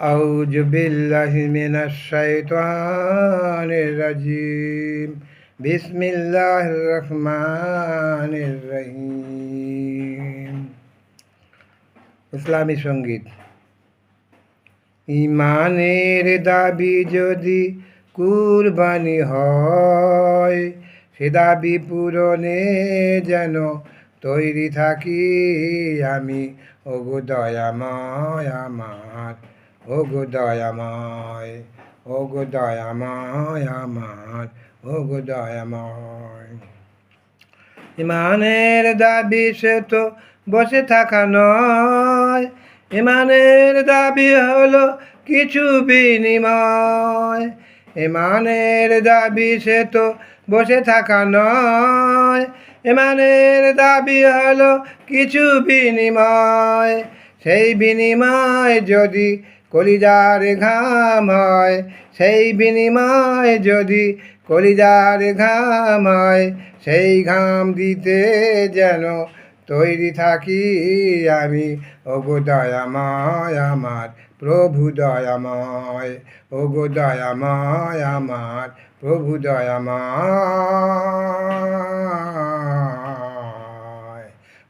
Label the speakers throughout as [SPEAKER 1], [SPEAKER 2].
[SPEAKER 1] أعوذ بالله من الشيطان الرجيم بسم الله الرحمن الرحيم ইসলামী সঙ্গীত ইমানের দাবি যদি কুরবানি হয় সে দাবি পূরণে যেন তৈরি থাকি আমি ওগো দয়াময় আমার ওগো দয়াময় ওগো দয়াময় আমার ওগো দয়াময় ইমানের দাবি সে তো বসে থাকা নয়। ইমানের দাবি হলো কিছু বিনিময়। ইমানের দাবি সে তো বসে থাকা নয়। ইমানের দাবি হলো কিছু বিনিময়। সেই বিনিময় যদি কলিজার ঘাম হয়, সেই বিনিময় যদি কলিজার ঘাম হয়, সেই ঘাম দিতে যেন তৈরি থাকি আমি। ওগো দয়াময় আমার, প্রভু দয়াময়। ওগো দয়াময় আমার, প্রভু দয়াময়।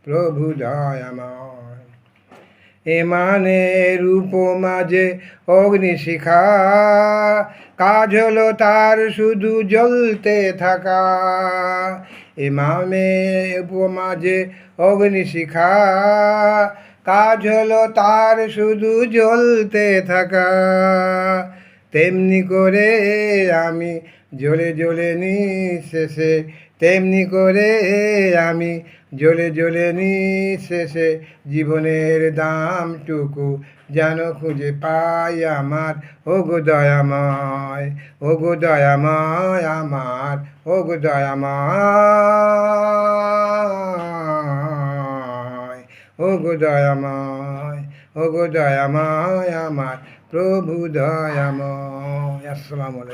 [SPEAKER 1] প্রভু দয়াময়। এমানের উপমা যে অগ্নিশিখা। কাজ হলো তার শুধু জ্বলতে থাকা। ইমামে উপমা যে অগ্নিশিখা। কাজ হলো তার শুধু জ্বলতে থাকা। তেমনি করে আমি জ্বলে জ্বলে নিঃশেষে তেমনি করে আমি জ্বলে জ্বলে নিঃশেষে জীবনের দামটুকু যেন খুঁজে পাই আমার। ওগো দয়াময় ওগো দয়াময় আমার, ওগো দয়াময় ওগো দয়াময় ওগো দয়াময় আমার। প্রভু দয়াময়। আসসালামু আলাইকুম।